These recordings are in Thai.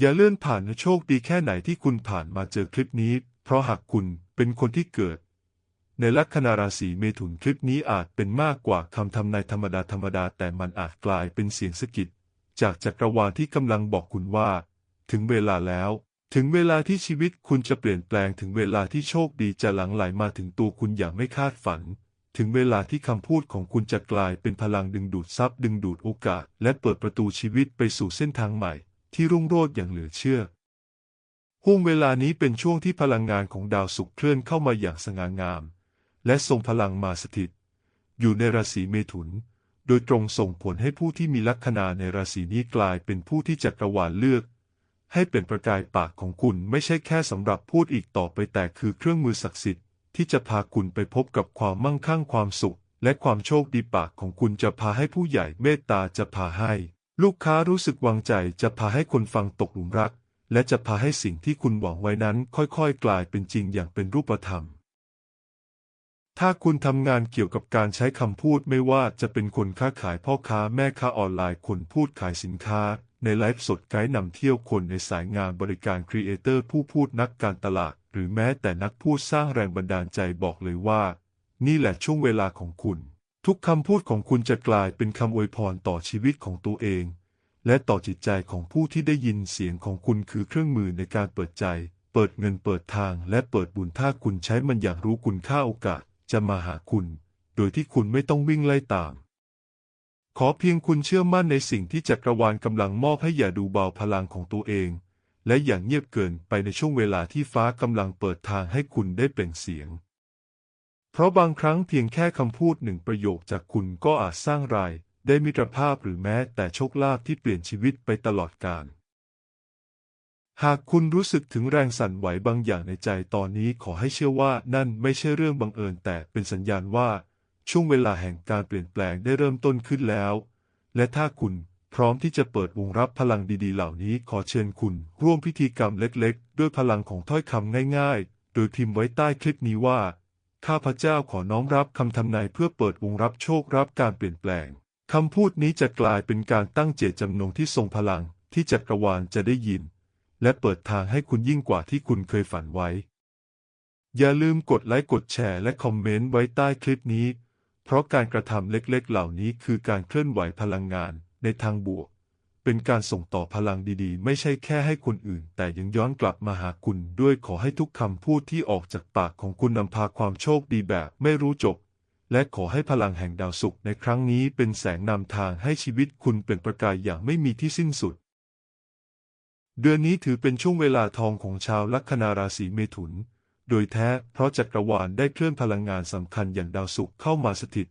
อย่าเลื่อนผ่านโชคดีแค่ไหนที่คุณผ่านมาเจอคลิปนี้ เพราะหากคุณเป็นคนที่เกิด ในลัคนาราศีเมถุนคลิปนี้อาจเป็นมากกว่าคำทำนายธรรมดาธรรมดาแต่มันอาจกลายเป็นเสียงสะกิดจากจักรวาลที่กำลังบอกคุณว่า ถึงเวลาแล้ว ถึงเวลาที่ชีวิตคุณจะเปลี่ยนแปลงถึงเวลาที่โชคดีจะหลั่งไหลมาถึงตัวคุณอย่างไม่คาดฝัน ถึงเวลาที่คำพูดของคุณจะกลายเป็นพลังดึงดูดทรัพย์ดึงดูดโอกาส และเปิดประตูชีวิตไปสู่เส้นทางใหม่ ที่รุ่งโรจน์อย่างเหลือเชื่อห่วงเวลานี้เป็นช่วงที่พลังงานของดาวศุกร์เคลื่อนเข้ามาอย่างสง่างาม และทรงพลังมาสถิต อยู่ในราศีเมถุน โดยตรงส่งผลให้ผู้ที่มีลัคนาในราศีนี้กลายเป็นผู้ที่จักรวาลเลือก ให้เป็นประกายปากของคุณไม่ใช่แค่สำหรับพูดอีกต่อไปแต่คือเครื่องมือศักดิ์สิทธิ์ที่จะพาคุณไปพบกับความมั่งคั่งความสุข และความโชคดีปากของคุณจะพาให้ผู้ใหญ่เมตตาจะพาให้ ลูกค้ารู้สึกวางใจจะพาให้คนฟังตกหลุมรัก และจะพาให้สิ่งที่คุณหวังไว้นั้นค่อยๆ กลายเป็นจริงอย่างเป็นรูปธรรม ถ้าคุณทำงานเกี่ยวกับการใช้คำพูดไม่ว่าจะเป็นคนค้าขายพ่อค้าแม่ค้าออนไลน์คนพูดขายสินค้า ในไลฟ์สดไกด์นำเที่ยวคนในสายงานบริการครีเอเตอร์ผู้พูดนักการตลาด หรือแม้แต่นักพูดสร้างแรงบันดาลใจบอกเลยว่า นี่แหละช่วงเวลาของคุณ ทุกคำพูดของคุณจะกลายเป็นคำอวยพรต่อชีวิตของตัวเอง และต่อจิตใจของผู้ที่ได้ยินเสียงของคุณคือเครื่องมือในการเปิดใจ เปิดเงินเปิดทาง และเปิดบุญถ้าคุณใช้มันอย่างรู้คุณค่าโอกาสจะมาหาคุณ โดยที่คุณไม่ต้องวิ่งไล่ตาม ขอเพียงคุณเชื่อมั่นในสิ่งที่จักรวาลกำลังมอบให้อย่าดูเบาพลังของตัวเอง และอย่างเงียบเกินไปในช่วงเวลาที่ฟ้ากำลังเปิดทางให้คุณได้เปล่งเสียง เพราะบางครั้งเพียงแค่คำพูดหนึ่งประโยคจากคุณก็อาจสร้างราย ได้มิตรภาพหรือแม้แต่โชคลาภที่เปลี่ยนชีวิตไปตลอดกาลหากคุณรู้สึกถึงแรงสั่นไหวบางอย่างในใจตอนนี้ขอให้เชื่อว่านั่นไม่ใช่เรื่องบังเอิญแต่เป็นสัญญาณว่าช่วงเวลาแห่งการเปลี่ยนแปลงได้เริ่มต้นขึ้นแล้ว และถ้าคุณพร้อมที่จะเปิดวงรับพลังดีๆ เหล่านี้ขอเชิญคุณ ร่วมพิธีกรรมเล็กๆ ด้วยพลังของถ้อยคำง่ายๆ โดยพิมพ์ไว้ใต้คลิปนี้ว่า ข้าพเจ้าขอน้อมรับคำทำนายเพื่อเปิดวงรับโชครับการเปลี่ยนแปลงคำพูดนี้จะกลายเป็นการตั้งเจตจำนงที่ทรงพลังที่จักรวาลจะได้ยิน และเปิดทางให้คุณยิ่งกว่าที่คุณเคยฝันไว้ อย่าลืมกดไลค์กดแชร์และคอมเมนต์ไว้ใต้คลิปนี้ เพราะการกระทำเล็กๆ เหล่านี้คือการเคลื่อนไหวพลังงานในทางบวก เป็นการส่งต่อพลังดีๆ ไม่ใช่แค่ให้คนอื่น แต่ยังย้อนกลับมาหาคุณด้วยขอให้ทุกคำพูดที่ออกจากปากของคุณนำพาความโชคดีแบบไม่รู้จบ และขอให้พลังแห่งดาวศุกร์ในครั้งนี้เป็นแสงนำทางให้ชีวิตคุณเป็นประกายอย่างไม่มีที่สิ้นสุด เดือนนี้ถือเป็นช่วงเวลาทองของชาวลัคนาราศีเมถุน โดยแท้เพราะจักรวาลได้เคลื่อนพลังงานสำคัญอย่างดาวศุกร์เข้ามาสถิต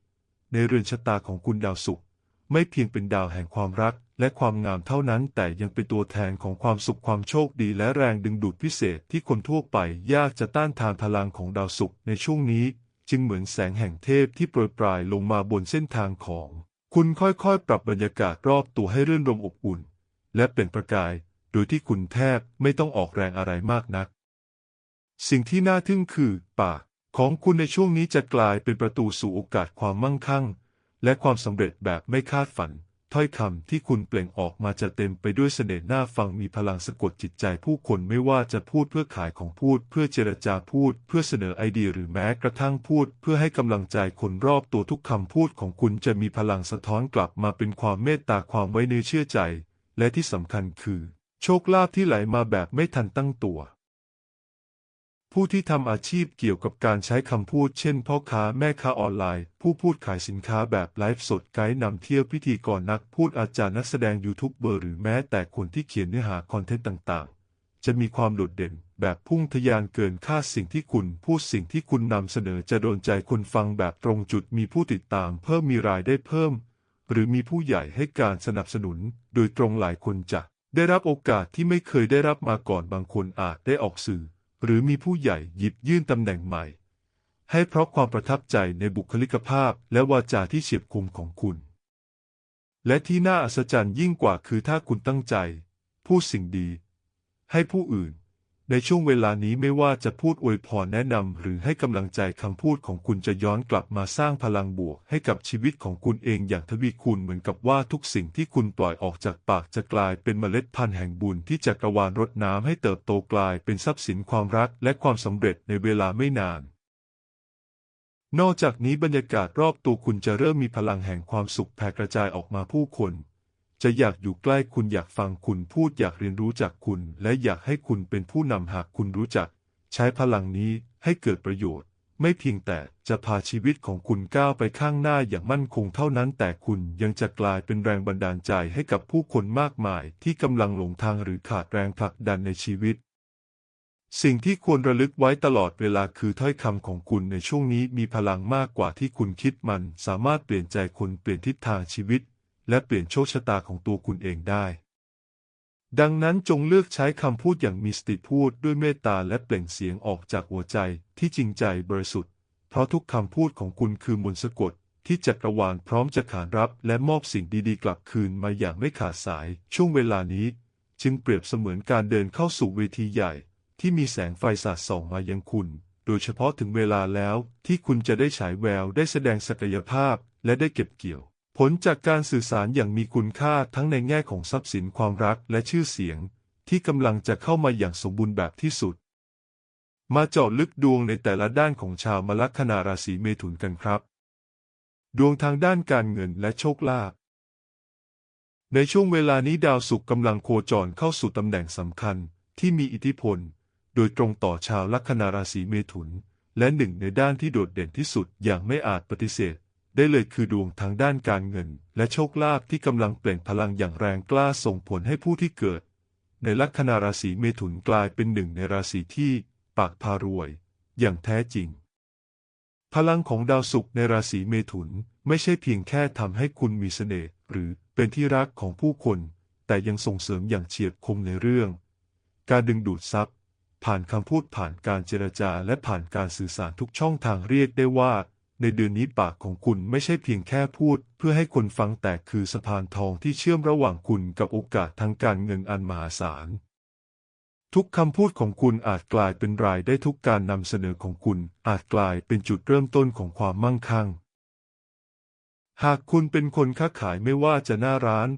ในเรือนชะตาของคุณดาวศุกร์ไม่เพียงเป็นดาวแห่งความรัก และความงามเท่านั้นแต่ยังเป็นตัวแทนของความสุขความโชคดีและแรงดึงดูดพิเศษที่คนทั่วไปยากจะต้านทานพลังของดาวศุกร์ในช่วงนี้ จึงเหมือนแสงแห่งเทพที่โปรยปลายลงมาบนเส้นทางของ คุณค่อยๆ ปรับบรรยากาศรอบตัวให้เรื่นรมอบอุ่น และเป็นประกาย โดยที่คุณแทบไม่ต้องออกแรงอะไรมากนัก สิ่งที่น่าทึ่งคือ ปากของคุณในช่วงนี้จะกลายเป็นประตูสู่โอกาสความมั่งคั่ง และความสำเร็จแบบไม่คาดฝัน ถ้อยคำที่คุณเปล่งออกมาจะเต็มไปด้วยเสน่ห์น่าฟังมีพลังสะกดจิตใจผู้คนไม่ว่าจะพูดเพื่อขายของพูด เพื่อเจรจาพูด เพื่อเสนอไอเดียหรือแม้กระทั่งพูด เพื่อให้กำลังใจคนรอบตัวทุกคำพูดของคุณจะมีพลังสะท้อนกลับมาเป็นความเมตตาความไว้เนื้อเชื่อใจ และที่สำคัญคือ โชคลาภที่ไหลมาแบบไม่ทันตั้งตัว ผู้ที่ทำอาชีพเกี่ยวกับการใช้คำพูดเช่นพ่อค้าแม่ค้าออนไลน์ ผู้พูดขายสินค้าแบบไลฟ์สดไกด์นำเที่ยวพิธีกรนักพูดอาจารย์นักแสดงยูทูบเบอร์หรือแม้แต่คนที่เขียนเนื้อหาคอนเทนต์ต่างๆ จะมีความโดดเด่นแบบพุ่งทะยานเกินค่าสิ่งที่คุณพูดสิ่งที่คุณนำเสนอจะโดนใจคนฟังแบบตรงจุดมีผู้ติดตามเพิ่มมีรายได้เพิ่ม หรือมีผู้ใหญ่ให้การสนับสนุน โดยตรงหลายคนจะได้รับโอกาสที่ไม่เคยได้รับมาก่อนบางคนอาจได้ออกสื่อ หรือมีผู้ใหญ่หยิบยื่นตำแหน่งใหม่ ให้เพราะความประทับใจในบุคลิกภาพและวาจาที่เฉียบคมของคุณ และที่น่าอัศจรรย์ยิ่งกว่าคือถ้าคุณตั้งใจ พูดสิ่งดี ให้ผู้อื่น ในช่วงเวลานี้ไม่ว่าจะพูดอวยพรแนะนำหรือให้กำลังใจคำพูดของคุณจะย้อนกลับมาสร้างพลังบวกให้กับชีวิตของคุณเองอย่างทวีคูณเหมือนกับว่าทุกสิ่งที่คุณปล่อยออกจากปากจะกลายเป็นเมล็ดพันธุ์แห่งบุญที่จักรวาลรดน้ำให้เติบโตกลายเป็นทรัพย์สินความรักและความสำเร็จในเวลาไม่นาน นอกจากนี้บรรยากาศรอบตัวคุณจะเริ่มมีพลังแห่งความสุขแผ่กระจายออกมาผู้คน จะอยากอยู่ใกล้คุณอยากฟังคุณพูดอยากเรียนรู้จากคุณ และอยากให้คุณเป็นผู้นำหากคุณรู้จัก ใช้พลังนี้ให้เกิดประโยชน์ ไม่เพียงแต่จะพาชีวิตของคุณก้าวไปข้างหน้าอย่างมั่นคงเท่านั้น แต่คุณยังจะกลายเป็นแรงบันดาลใจให้กับผู้คนมากมาย ที่กำลังหลงทางหรือขาดแรงผลักดันในชีวิต สิ่งที่ควรระลึกไว้ตลอดเวลาคือถ้อยคำของคุณในช่วงนี้มีพลังมากกว่าที่คุณคิดมัน สามารถเปลี่ยนใจคนเปลี่ยนทิศทางชีวิต และเปลี่ยนโชคชะตาของตัวคุณเองได้ ดังนั้นจงเลือกใช้คำพูดอย่างมีสติพูดด้วยเมตตาและเปล่งเสียงออกจากหัวใจที่จริงใจบริสุทธิ์ เพราะทุกคำพูดของคุณคือมนต์สะกดที่จักรวาลพร้อมจะขานรับและมอบสิ่งดีๆ กลับคืนมาอย่างไม่ขาดสาย ช่วงเวลานี้ จึงเปรียบเสมือนการเดินเข้าสู่เวทีใหญ่ ที่มีแสงไฟสาดส่องมายังคุณ โดยเฉพาะถึงเวลาแล้วที่คุณจะได้ฉายแววได้แสดงศักยภาพและได้เก็บเกี่ยว ผลจากการสื่อสารอย่างมีคุณค่าทั้งในแง่ของทรัพย์สินความรักและชื่อเสียง ที่กำลังจะเข้ามาอย่างสมบูรณ์แบบที่สุด มาเจาะลึกดวงในแต่ละด้านของชาวมลัคนาราศีเมถุนกันครับ ดวงทางด้านการเงินและโชคลาภในช่วงเวลานี้ดาวศุกร์กำลังโคจรเข้าสู่ตำแหน่งสำคัญที่มีอิทธิพล โดยตรงต่อชาวลัคนาราศีเมถุน และหนึ่งในด้านที่โดดเด่นที่สุดอย่างไม่อาจปฏิเสธ ได้เลยคือดวงทางด้านการเงิน และโชคลาภที่กำลังเปล่งพลังอย่างแรงกล้าส่งผลให้ผู้ที่เกิด ในลัคนาราศีเมถุนกลายเป็นหนึ่งในราศีที่ปากพารวย อย่างแท้จริง พลังของดาวศุกร์ในราศีเมถุนไม่ใช่เพียงแค่ทำให้คุณมีเสน่ห์หรือเป็นที่รักของผู้คน แต่ยังส่งเสริมอย่างเฉียบคมในเรื่อง การดึงดูดทรัพย์ ผ่านคำพูดผ่านการเจรจาและผ่านการสื่อสารทุกช่องทางเรียกได้ว่า ในเดือนนี้ปากของคุณไม่ใช่เพียงแค่พูด เพื่อให้คนฟังแต่คือสะพานทองที่เชื่อมระหว่างคุณกับโอกาสทางการเงินอันมหาศาล ทุกคำพูดของคุณอาจกลายเป็นรายได้ทุกการนำเสนอของคุณ อาจกลายเป็นจุดเริ่มต้นของความมั่งคั่ง หากคุณเป็นคนค้าขายไม่ว่าจะหน้าร้าน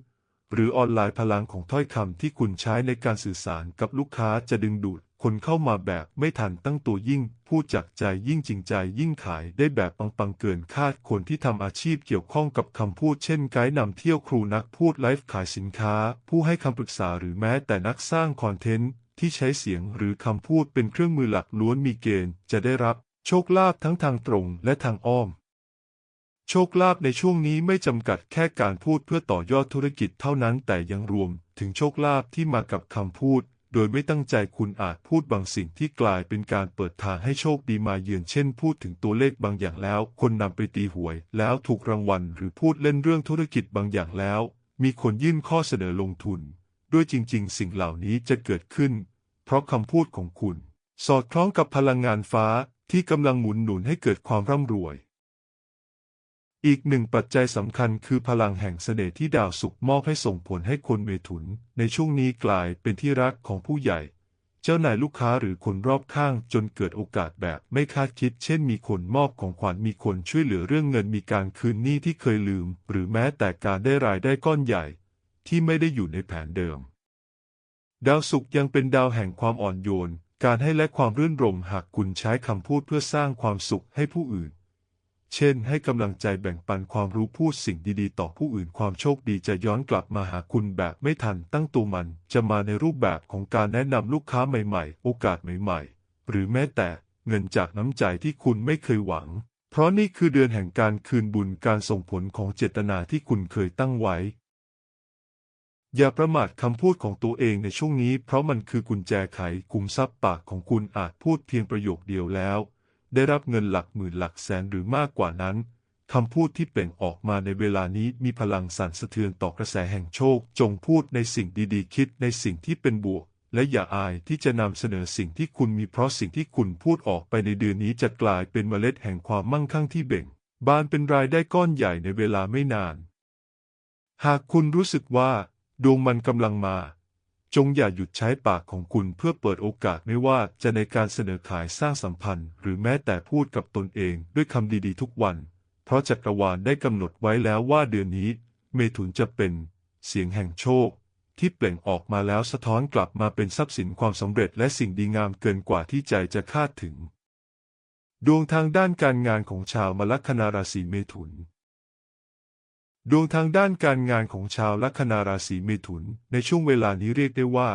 หรือออนไลน์พลังของถ้อยคำที่คุณใช้ในการสื่อสารกับลูกค้าจะดึงดูดคนเข้ามาแบบไม่ทันตั้งตัวยิ่ง พูดจากใจยิ่งจริงใจยิ่งขายได้แบบปังๆเกินคาดคนที่ทำอาชีพเกี่ยวข้องกับคำพูดเช่นไกด์นำเที่ยวครูนักพูดไลฟ์ขายสินค้า ผู้ให้คำปรึกษาหรือแม้แต่นักสร้างคอนเทนต์ที่ใช้เสียงหรือคำพูดเป็นเครื่องมือหลักล้วนมีเกณฑ์ จะได้รับโชคลาภทั้งทางตรงและทางอ้อม โชคลาภในช่วงนี้ไม่จำกัดแค่การพูดเพื่อต่อยอดธุรกิจเท่านั้นแต่ยังรวมถึงโชคลาภที่มากับคำพูด โดยไม่ตั้งใจคุณอาจพูดบางสิ่งที่กลายเป็นการเปิดทางให้โชคดีมาเยือนเช่นพูดถึงตัวเลขบางอย่างแล้ว คนนำไปตีหวย แล้วถูกรางวัลหรือพูดเล่นเรื่องธุรกิจบางอย่างแล้ว มีคนยื่นข้อเสนอลงทุน ด้วยจริง ๆ สิ่งเหล่านี้จะเกิดขึ้น เพราะคำพูดของคุณ สอดคล้องกับพลังงานฟ้าที่กำลังหมุนหนุนให้เกิดความร่ำรวย อีกหนึ่งปัจจัยสำคัญคือพลังแห่งเสน่ห์ที่ดาวศุกร์มอบให้ส่งผลให้คนเมถุน ในช่วงนี้กลายเป็นที่รักของผู้ใหญ่ เจ้านายลูกค้าหรือคนรอบข้างจนเกิดโอกาสแบบไม่คาดคิด เช่นมีคนมอบของขวัญมีคนช่วยเหลือเรื่องเงินมีการคืนหนี้ที่เคยลืม หรือแม้แต่การได้รายได้ก้อนใหญ่ ที่ไม่ได้อยู่ในแผนเดิม ดาวศุกร์ยังเป็นดาวแห่งความอ่อนโยน การให้และความรื่นรมหากคุณใช้คำพูดเพื่อสร้างความสุขให้ผู้อื่น เช่น ให้กำลังใจแบ่งปันความรู้พูดสิ่งดีๆ ต่อผู้อื่นความโชคดีจะย้อนกลับมาหาคุณแบบไม่ทันตั้งตัวมัน จะมาในรูปแบบของการแนะนำลูกค้าใหม่ๆ โอกาสใหม่ๆ หรือแม้แต่เงินจากน้ำใจที่คุณไม่เคยหวัง เพราะนี่คือเดือนแห่งการคืนบุญการส่งผลของเจตนาที่คุณเคยตั้งไว้ อย่าประมาทคำพูดของตัวเองในช่วงนี้ เพราะมันคือกุญแจไขคุมทรัพย์ปากของคุณอาจพูดเพียงประโยคเดียวแล้ว ได้รับเงินหลักหมื่นหลักแสนหรือมากกว่านั้นคำพูดที่เปล่งออกมาในเวลานี้มีพลังสั่นสะเทือนต่อกระแสแห่งโชค จงพูดในสิ่งดีๆ คิดในสิ่งที่เป็นบวก และอย่าอายที่จะนำเสนอสิ่งที่คุณมีเพราะสิ่งที่คุณพูดออกไปในเดือนนี้จะกลายเป็นเมล็ดแห่งความมั่งคั่งที่เบ่ง บานเป็นรายได้ก้อนใหญ่ในเวลาไม่นาน หากคุณรู้สึกว่า ดวงมันกำลังมา จงอย่าหยุดใช้ปากของคุณเพื่อเปิดโอกาสไม่ว่าจะในการเสนอขายสร้างสัมพันธ์ หรือแม้แต่พูดกับตนเองด้วยคำดีๆ ทุกวัน เพราะจักรวาลได้กำหนดไว้แล้วว่าเดือนนี้ เมถุนจะเป็น เสียงแห่งโชค ที่เปล่งออกมาแล้วสะท้อนกลับมาเป็นทรัพย์สินความสำเร็จและสิ่งดีงามเกินกว่าที่ใจจะคาดถึง ดวงทางด้านการงานของชาวมลัคนาราศีเมถุน ดวงทางด้านการงานของชาวลัคนาราศีเมถุน ในช่วงเวลานี้เรียกได้ว่า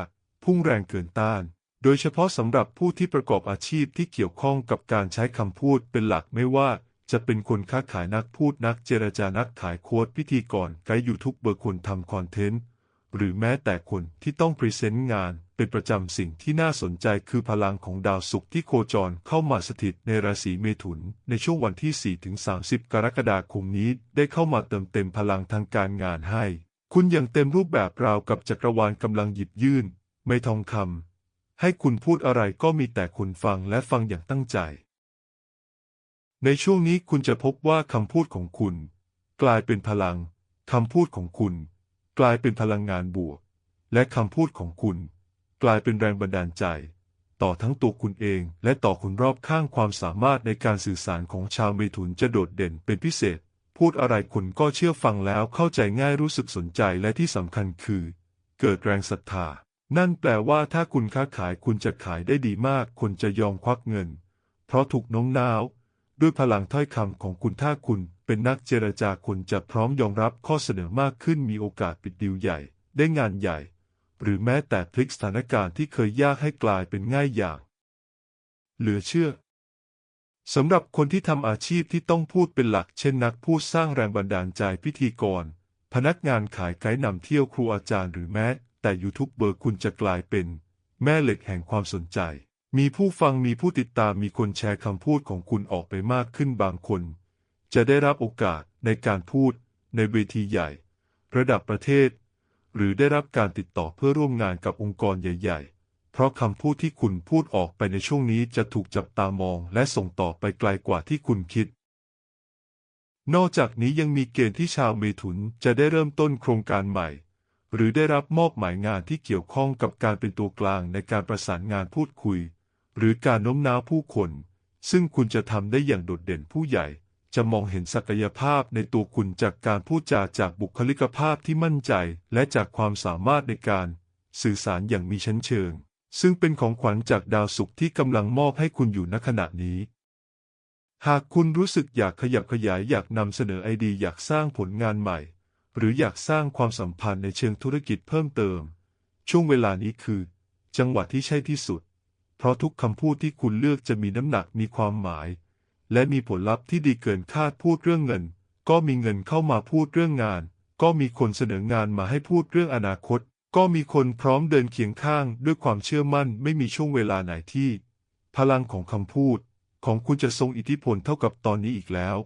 พุ่งแรงเกินต้าน โดยเฉพาะสำหรับผู้ที่ประกอบอาชีพที่เกี่ยวข้องกับการใช้คำพูดเป็นหลักไม่ว่า จะเป็นคนค้าขายนักพูดนักเจรจานักขายโค้ดพิธีกรไกด์ยูทูบเบอร์คนทำคอนเทนต์ หรือแม้แต่คนที่ต้องพรีเซนต์งาน เป็นประจำสิ่งที่น่าสนใจคือพลังของดาวศุกร์ที่โคจรเข้ามาสถิตในราศีเมถุน ในช่วงวันที่ 4-30 กรกฎาคมนี้ได้เข้ามาเติมเต็มพลังทางการงานให้ คุณอย่างเต็มรูปแบบราวกับจักรวาลกำลังหยิบยื่น ไม่ทองคำให้คุณพูดอะไรก็มีแต่คุณฟังและฟังอย่างตั้งใจ ในช่วงนี้คุณจะพบว่าคำพูดของคุณ กลายเป็นพลังคำพูดของคุณ กลายเป็นพลังงานบวก และคำพูดของคุณ กลายเป็นแรงบันดาลใจ ต่อทั้งตัวคุณเอง และต่อคนรอบข้างความสามารถในการสื่อสารของชาวเมถุนจะโดดเด่นเป็นพิเศษ พูดอะไรคุณก็เชื่อฟังแล้วเข้าใจง่ายรู้สึกสนใจและที่สำคัญคือ เกิดแรงศรัทธา นั่นแปลว่าถ้าคุณค้าขายคุณจะขายได้ดีมาก คนจะยอมควักเงิน เพราะถูกน้มน้าวด้วยพลังถ้อยคำของคุณถ้าคุณเป็นนักเจรจาคุณจะพร้อมยอมรับข้อเสนอมากขึ้นมีโอกาสปิดดีลใหญ่ ได้งานใหญ่ หรือแม้แต่พลิกสถานการณ์ที่เคยยากให้กลายเป็นง่ายอย่าง เหลือเชื่อสำหรับคนที่ทำอาชีพที่ต้องพูดเป็นหลัก เช่นนักพูดสร้างแรงบันดาลใจพิธีกร พนักงานขายไกด์นำเที่ยวครูอาจารย์หรือแม้ แต่ยูทูบเบอร์คุณจะกลายเป็น แม่เหล็กแห่งความสนใจ มีผู้ฟังมีผู้ติดตามมีคนแชร์คำพูดของคุณออกไปมากขึ้นบางคน จะได้รับโอกาสในการพูดในเวทีใหญ่ ระดับประเทศ หรือได้รับการติดต่อเพื่อร่วมงานกับองค์กรใหญ่ ๆ เพราะคำพูดที่คุณพูดออกไปในช่วงนี้จะถูกจับตามองและส่งต่อไปไกลกว่าที่คุณคิด นอกจากนี้ยังมีเกณฑ์ที่ชาวเมถุนจะได้เริ่มต้นโครงการใหม่ หรือได้รับมอบหมายงานที่เกี่ยวข้องกับการเป็นตัวกลางในการประสานงานพูดคุย หรือการโน้มน้าวผู้คน ซึ่งคุณจะทำได้อย่างโดดเด่นผู้ใหญ่ จะมองเห็นศักยภาพในตัวคุณจากการพูดจาจากบุคลิกภาพที่มั่นใจ และจากความสามารถในการสื่อสารอย่างมีชั้นเชิง ซึ่งเป็นของขวัญจากดาวศุกร์ที่กำลังมอบให้คุณอยู่ณขณะนี้ หากคุณรู้สึกอยากขยับขยายอยากนำเสนอไอเดียอยากสร้างผลงานใหม่ หรืออยากสร้างความสัมพันธ์ในเชิงธุรกิจเพิ่มเติม ช่วงเวลานี้คือ จังหวะที่ใช่ที่สุด เพราะทุกคำพูดที่คุณเลือกจะมีน้ำหนักมีความหมาย และมีผลลัพธ์ที่ดีเกินคาดพูดเรื่องเงิน ก็มีเงินเข้ามาพูดเรื่องงาน ก็มีคนเสนองานมาให้พูดเรื่องอนาคต ก็มีคนพร้อมเดินเคียงข้างด้วยความเชื่อมั่นไม่มีช่วงเวลาไหนที่ พลังของคำพูด ของคุณจะทรงอิทธิพลเท่ากับตอนนี้อีกแล้ว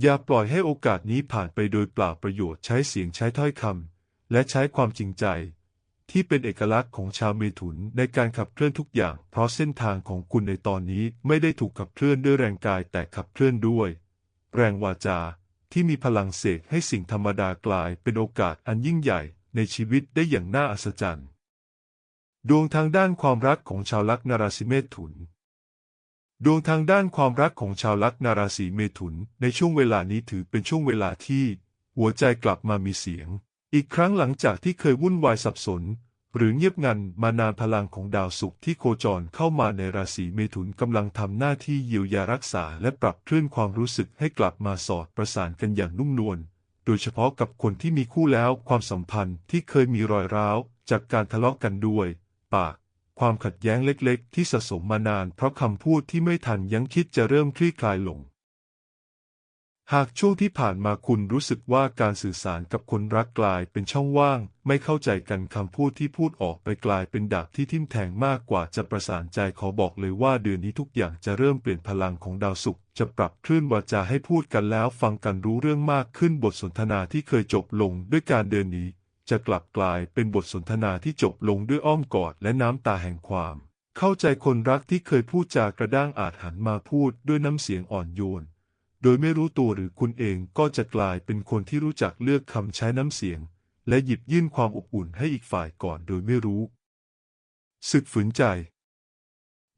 อย่าปล่อยให้โอกาสนี้ผ่านไปโดยเปล่าประโยชน์ใช้เสียงใช้ถ้อยคำและใช้ความจริงใจ ที่เป็นเอกลักษณ์ของชาวเมถุนในการขับเคลื่อนทุกอย่าง เพราะเส้นทางของคุณในตอนนี้ไม่ได้ถูกขับเคลื่อนด้วยแรงกายแต่ขับเคลื่อนด้วย แรงวาจาที่มีพลังเสกให้สิ่งธรรมดากลายเป็นโอกาสอันยิ่งใหญ่ในชีวิตได้อย่างน่าอัศจรรย์ ดวงทางด้านความรักของชาวลัคนาราศีเมถุน ดวงทางด้านความรักของชาวลัคนาราศีเมถุน ในช่วงเวลานี้ถือเป็นช่วงเวลาที่ หัวใจกลับมามีเสียง อีกครั้งหลังจากที่เคยวุ่นวายสับสน หรือเงียบงันมานานพลังของดาวศุกร์ที่โคจรเข้ามาในราศีเมถุนกำลังทำหน้าที่เยียวยารักษาและปรับคลื่นความรู้สึกให้กลับมาสอดประสานกันอย่างนุ่มนวลโดยเฉพาะกับคนที่มีคู่แล้วความสัมพันธ์ที่เคยมีรอยร้าว จากการทะเลาะกันด้วย ปาก ความขัดแย้งเล็กๆ ที่สะสมมานานเพราะคำพูดที่ไม่ทันยังคิดจะเริ่มคลี่คลายลง หากช่วงที่ผ่านมาคุณรู้สึกว่าการสื่อสารกับคนรักกลายเป็นช่องว่าง ไม่เข้าใจกันคำพูดที่พูดออกไปกลายเป็นดาบที่ทิ่มแทงมากกว่าจะประสานใจขอบอกเลยว่าเดือนนี้ทุกอย่างจะเริ่มเปลี่ยนพลังของดาวศุกร์จะปรับคลื่นวาจาให้พูดกันแล้วฟังกันรู้เรื่องมากขึ้นบทสนทนาที่เคยจบลงด้วยการเดินหนีจะกลับกลายเป็นบทสนทนาที่จบลงด้วยอ้อมกอดและน้ำตาแห่งความ เข้าใจคนรักที่เคยพูดจากระด้างอาจหันมาพูดด้วยน้ำเสียงอ่อนโยน โดยไม่รู้ตัวหรือคุณเองก็จะกลายเป็นคนที่รู้จักเลือกคำใช้น้ำเสียง และหยิบยื่นความอบอุ่นให้อีกฝ่ายก่อนโดยไม่รู้ สึกฝืนใจ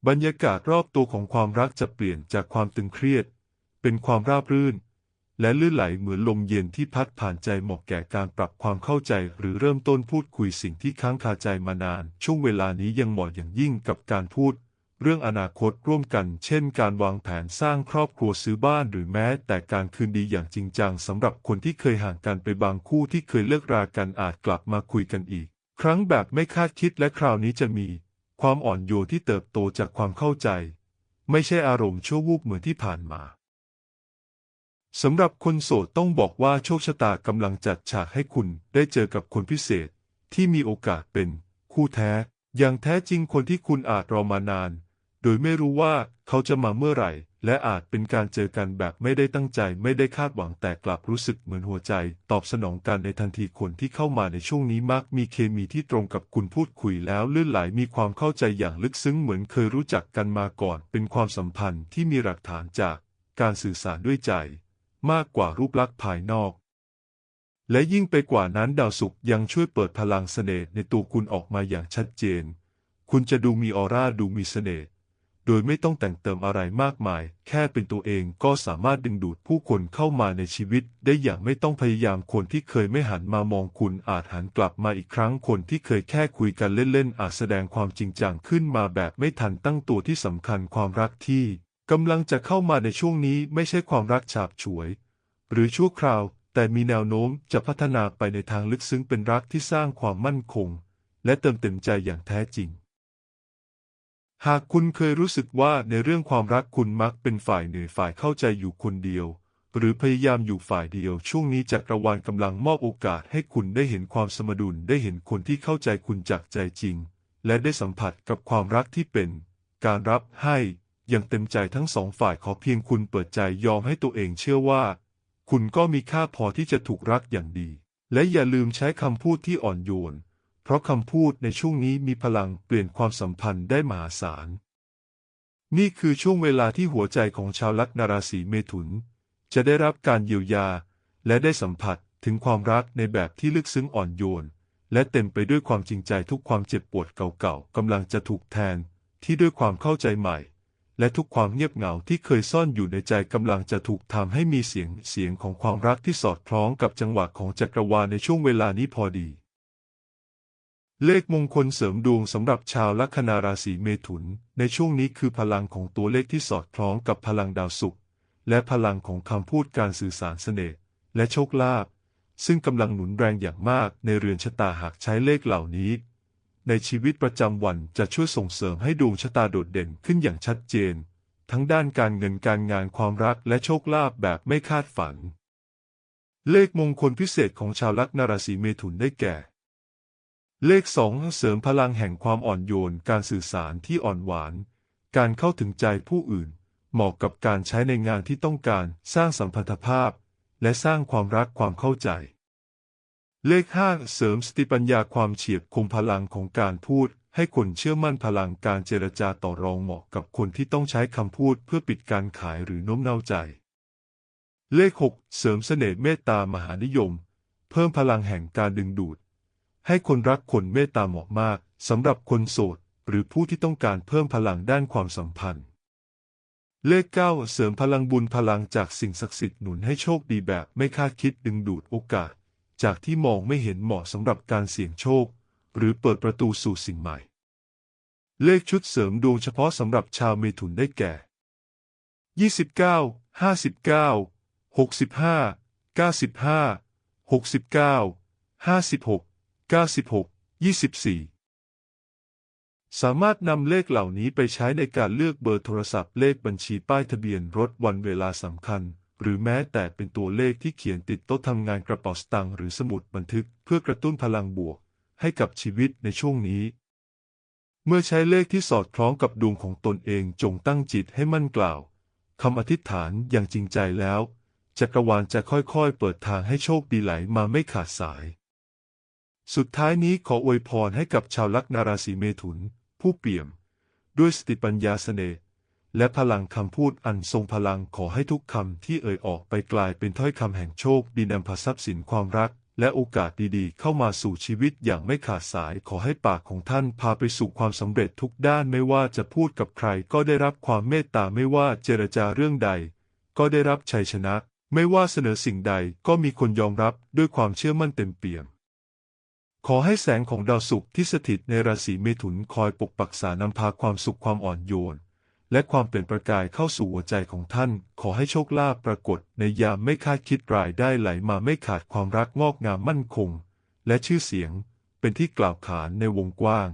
บรรยากาศรอบตัวของความรักจะเปลี่ยนจากความตึงเครียด เป็นความราบรื่น และลื่นไหลเหมือนลมเย็นที่พัดผ่านใจเหมาะแก่การปรับความเข้าใจ หรือเริ่มต้นพูดคุยสิ่งที่ค้างคาใจมานาน ช่วงเวลานี้ยังเหมาะอย่างยิ่งกับการพูด เรื่องอนาคตร่วมกัน เช่น การวางแผนสร้างครอบครัวซื้อบ้านหรือแม้ แต่การคืนดีอย่างจริงจังสำหรับคนที่เคยห่างกันไปบางคู่ที่เคยเลิกรากันอาจกลับมาคุยกันอีก ครั้งแบบไม่คาดคิดและคราวนี้จะมี ความอ่อนโยนที่เติบโตจากความเข้าใจ ไม่ใช่อารมณ์ชั่ววูบเหมือนที่ผ่านมาสำหรับคนโสดต้องบอกว่าโชคชะตากำลังจัดฉากให้คุณได้เจอกับคนพิเศษ ที่มีโอกาสเป็น คู่แท้ อย่างแท้จริงคนที่คุณอาจรอมานาน โดยไม่รู้ว่าเขาจะมาเมื่อไหร่ และอาจเป็นการเจอกันแบบไม่ได้ตั้งใจไม่ได้คาดหวังแต่กลับรู้สึกเหมือนหัวใจ ตอบสนองกันในทันทีคนที่เข้ามาในช่วงนี้มักมีเคมีที่ตรงกับคุณพูดคุยแล้วลื่นไหลมีความเข้าใจอย่างลึกซึ้งเหมือนเคยรู้จักกันมาก่อน เป็นความสัมพันธ์ที่มีหลักฐานจากการสื่อสารด้วยใจ มากกว่ารูปลักษณ์ภายนอกและยิ่งไปกว่านั้นดาวศุกร์ยังช่วยเปิดพลังเสน่ห์ในตัวคุณออกมาอย่างชัดเจน คุณจะดูมีออร่าดูมีเสน่ห์ โดยไม่ต้องแต่งเติมอะไรมากมาย แค่เป็นตัวเองก็สามารถดึงดูดผู้คนเข้ามาในชีวิต ได้อย่างไม่ต้องพยายามคนที่เคยไม่หันมามองคุณอาจหันกลับมาอีกครั้งคนที่เคยแค่คุยกันเล่นๆ อาจแสดงความจริงจังขึ้นมาแบบไม่ทันตั้งตัวที่สำคัญความรักที่กำลังจะเข้ามาในช่วงนี้ไม่ใช่ความรักฉาบฉวย หรือชั่วคราว แต่มีแนวโน้มจะพัฒนาไปในทางลึกซึ้งเป็นรักที่สร้างความมั่นคง และเติมเต็มใจอย่างแท้จริง หากคุณเคยรู้สึกว่าในเรื่องความรักคุณมักเป็นฝ่ายเหนื่อยฝ่ายเข้าใจอยู่คนเดียว หรือพยายามอยู่ฝ่ายเดียว ช่วงนี้จักรวาลกำลังมอบโอกาสให้คุณได้เห็นความสมดุลได้เห็นคนที่เข้าใจคุณจากใจจริง และได้สัมผัสกับความรักที่เป็น การรับให้อย่างเต็มใจทั้งสองฝ่ายขอเพียงคุณเปิดใจยอมให้ตัวเองเชื่อว่า คุณก็มีค่าพอที่จะถูกรักอย่างดี และอย่าลืมใช้คำพูดที่อ่อนโยน เพราะคำพูดในช่วงนี้มีพลังเปลี่ยนความสัมพันธ์ได้มหาศาล นี่คือช่วงเวลาที่หัวใจของชาวลัคนาราศีเมถุน จะได้รับการเยียวยา และได้สัมผัสถึงความรักในแบบที่ลึกซึ้งอ่อนโยน และเต็มไปด้วยความจริงใจทุกความเจ็บปวดเก่าๆกำลังจะถูกแทนที่ด้วยความเข้าใจใหม่ และทุกความเงียบเหงาที่เคยซ่อนอยู่ในใจกำลังจะถูกทำให้มีเสียงเสียงของความรักที่สอดคล้องกับจังหวะของจักรวาลในช่วงเวลานี้พอดี เลขมงคลเสริมดวงสำหรับชาวลัคนาราศีเมถุน ในช่วงนี้คือพลังของตัวเลขที่สอดคล้องกับพลังดาวศุกร์และพลังของคำพูดการสื่อสารเสน่ห์และโชคลาภซึ่งกำลังหนุนแรงอย่างมากในเรือนชะตาหากใช้เลขเหล่านี้ ในชีวิตประจำวันจะช่วยส่งเสริมให้ดวงชะตาโดดเด่นขึ้นอย่างชัดเจน ทั้งด้านการเงินการงานความรักและโชคลาภแบบไม่คาดฝัน เลขมงคลพิเศษของชาวลัคนาราศีเมถุนได้แก่ เลขสองเสริมพลังแห่งความอ่อนโยน การสื่อสารที่อ่อนหวาน การเข้าถึงใจผู้อื่น เหมาะกับการใช้ในงานที่ต้องการสร้างสัมพันธภาพ และสร้างความรักความเข้าใจ เลขห้าเสริมสติปัญญาความเฉียบคมพลังของการพูด ให้คนเชื่อมั่นพลังการเจรจาต่อรองเหมาะกับคนที่ต้องใช้คำพูดเพื่อปิดการขายหรือโน้มน้าวใจ เลขหกเสริมเสน่ห์เมตตามหานิยม เพิ่มพลังแห่งการดึงดูด ให้คนรักคนเมตตาเหมาะมากสำหรับคนโสด หรือผู้ที่ต้องการเพิ่มพลังด้านความสัมพันธ์ เลขเก้าเสริมพลังบุญพลังจากสิ่งศักดิ์สิทธิ์หนุนให้โชคดีแบบไม่คาดคิดดึงดูดโอกาส จากที่มองไม่เห็นเหมาะสำหรับการเสี่ยงโชค หรือเปิดประตูสู่สิ่งใหม่ เลขชุดเสริมดวงเฉพาะสำหรับชาวเมถุนได้แก่ 29 59 65 95 69 56 96 24 สามารถนำเลขเหล่านี้ไปใช้ในการเลือกเบอร์โทรศัพท์เลขบัญชีป้ายทะเบียนรถวันเวลาสำคัญ หรือแม้แต่เป็นตัวเลขที่เขียนติดโต๊ะทำงานกระเป๋าสตางค์หรือสมุดบันทึกเพื่อกระตุ้นพลังบวก ให้กับชีวิตในช่วงนี้ เมื่อใช้เลขที่สอดคล้องกับดวงของตนเองจงตั้งจิตให้มั่นกล่าวคำอธิษฐานอย่างจริงใจแล้วจักรวาลจะค่อยๆ เปิดทางให้โชคดีไหลมาไม่ขาดสาย สุดท้ายนี้ขออวยพรให้กับชาวลัคนาราศีเมถุน ผู้เปี่ยม ด้วยสติปัญญาเสน่ห์และพลังคำพูดอันทรงพลังขอให้ทุกคำที่เอ่ยออกไปกลายเป็นถ้อยคำแห่งโชคดีนำพาทรัพย์สินความรัก และโอกาสดีๆ เข้ามาสู่ชีวิตอย่างไม่ขาดสายขอให้ปากของท่านพาไปสู่ความสำเร็จทุกด้านไม่ว่าจะพูดกับใครก็ได้รับความเมตตาไม่ว่าเจรจาเรื่องใด ก็ได้รับชัยชนะ ไม่ว่าเสนอสิ่งใดก็มีคนยอมรับด้วยความเชื่อมั่นเต็มเปี่ยม ขอให้แสงของดาวศุกร์ที่สถิตในราศีเมถุนคอยปกปักษานำพาความสุขความอ่อนโยน และความเปลี่ยนประกายเข้าสู่หัวใจของท่าน ขอให้โชคลาภปรากฏในยามไม่คาดคิดรายได้ไหลมาไม่ขาดความรักงอกงามมั่นคง และชื่อเสียงเป็นที่กล่าวขานในวงกว้าง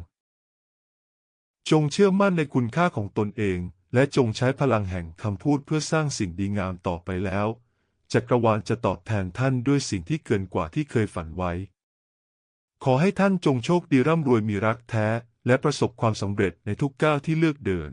จงเชื่อมั่นในคุณค่าของตนเอง และจงใช้พลังแห่งคำพูดเพื่อสร้างสิ่งดีงามต่อไปแล้วจักรวาลจะตอบแทนท่านด้วยสิ่งที่เกินกว่าที่เคยฝันไว้ ขอให้ท่านจงโชคดีร่ำรวยมีรักแท้ และประสบความสำเร็จในทุกก้าวที่เลือกเดิน